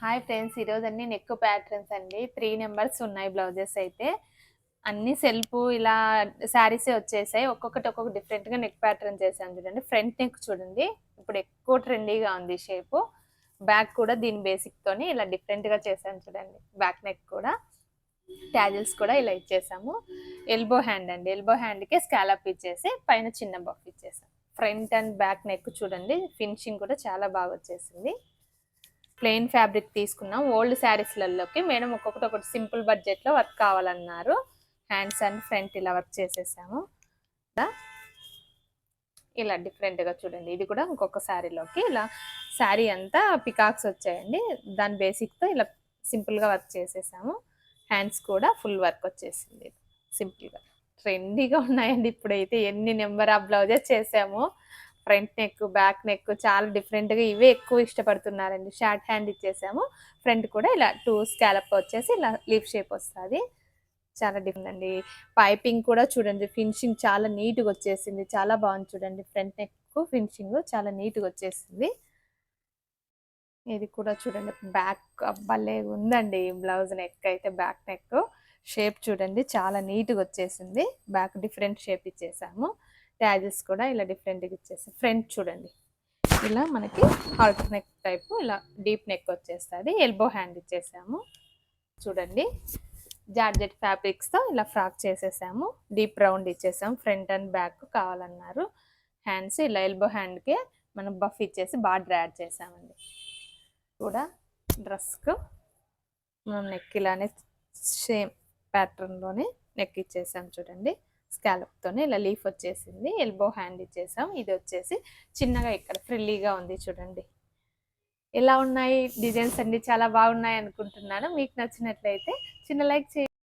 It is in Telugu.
హాయ్ ఫ్రెండ్స్ ఈరోజు అన్ని నెక్ ప్యాటర్న్స్ అండి. త్రీ నెంబర్స్ ఉన్నాయి బ్లౌజెస్ అయితే. అన్ని సెల్ఫ్ ఇలా శారీసే వచ్చేసాయి. ఒక్కొక్కటి ఒక్కొక్క డిఫరెంట్గా నెక్ ప్యాటర్న్ చేశాను చూడండి. ఫ్రంట్ నెక్ చూడండి. ఇప్పుడు ఎక్కువ ట్రెండీగా ఉంది షేపు బ్యాక్ కూడా దీని బేసిక్తోనే ఇలా డిఫరెంట్గా చేశాను చూడండి. బ్యాక్ నెక్ కూడా. ట్యాజిల్స్ కూడా ఇలా ఇచ్చేసాము. ఎల్బో హ్యాండ్ అండి. ఎల్బో హ్యాండ్కి స్కాలప్ ఇచ్చేసి పైన చిన్న బఫ్ ఇచ్చేసాం. ఫ్రంట్ అండ్ బ్యాక్ నెక్ చూడండి. ఫినిషింగ్ కూడా చాలా బాగా వచ్చేసింది. ప్లెయిన్ ఫ్యాబ్రిక్ తీసుకున్నాం. ఓల్డ్ శారీస్లలోకి మేడం ఒక్కొక్కటి ఒకటి సింపుల్ బడ్జెట్లో వర్క్ కావాలన్నారు. హ్యాండ్స్ అండ్ ఫ్రంట్ ఇలా వర్క్ చేసేసాము. ఇలా డిఫరెంట్గా చూడండి. ఇది కూడా ఇంకొక శారీలోకి ఇలా శారీ అంతా పికాక్స్ వచ్చాయండి. దాని బేసిక్తో ఇలా సింపుల్గా వర్క్ చేసేసాము. హ్యాండ్స్ కూడా ఫుల్ వర్క్ వచ్చేసింది. సింపుల్గా. ట్రెండీగా ఉన్నాయండి ఇప్పుడైతే. ఎన్ని నెంబర్ ఆఫ్ బ్లౌజెస్ చేసాము. ఫ్రంట్ నెక్ బ్యాక్ నెక్ చాలా డిఫరెంట్గా ఇవే ఎక్కువ ఇష్టపడుతున్నారండి. షార్ట్ హ్యాండ్ ఇచ్చేసాము. ఫ్రంట్ కూడా ఇలా టూ స్కాలప్ వచ్చేసి ఇలా లీఫ్ షేప్ వస్తుంది. చాలా డిఫరెంట్ అండి. పైపింగ్ కూడా చూడండి ఫినిషింగ్ చాలా నీట్గా వచ్చేసింది. చాలా బాగుంది చూడండి. ఫ్రంట్ నెక్ ఫినిషింగ్ చాలా నీట్గా వచ్చేసింది. ఇది కూడా చూడండి బ్యాక్ భలే ఉందండి. బ్లౌజ్ నెక్ అయితే బ్యాక్ నెక్. షేప్ చూడండి చాలా నీట్గా వచ్చేసింది. బ్యాక్ డిఫరెంట్ షేప్ ఇచ్చేసాము. ట్యాజెస్ కూడా ఇలా డిఫరెంట్గా ఇచ్చేసి ఫ్రంట్ చూడండి. ఇలా మనకి హాల్ట్ నెక్ టైపు ఇలా డీప్ నెక్ వచ్చేస్తుంది. ఎల్బో హ్యాండ్ ఇచ్చేసాము. చూడండి. జార్జెట్ ఫ్యాబ్రిక్స్తో ఇలా ఫ్రాక్ చేసేసాము. డీప్ రౌండ్ ఇచ్చేసాము. ఫ్రంట్ అండ్ బ్యాక్ కావాలన్నారు. హ్యాండ్స్ ఇలా ఎల్బో హ్యాండ్కి మనం బఫ్ ఇచ్చేసి బార్డర్ యాడ్ చేసామండి. కూడా డ్రెస్కు మనం నెక్ ఇలానే సేమ్ ప్యాటర్న్లోనే నెక్ ఇచ్చేసాం చూడండి. స్కాలప్తోనే ఇలా లీఫ్ వచ్చేసింది. ఎల్బో హ్యాండ్ ఇచ్చేసాం. ఇది వచ్చేసి చిన్నగా ఇక్కడ ఫ్రిల్లీగా ఉంది చూడండి. ఎలా ఉన్నాయి? డిజైన్స్ అన్ని చాలా బాగున్నాయి అనుకుంటున్నాను. మీకు నచ్చినట్లయితే చిన్న లైక్ చేయండి.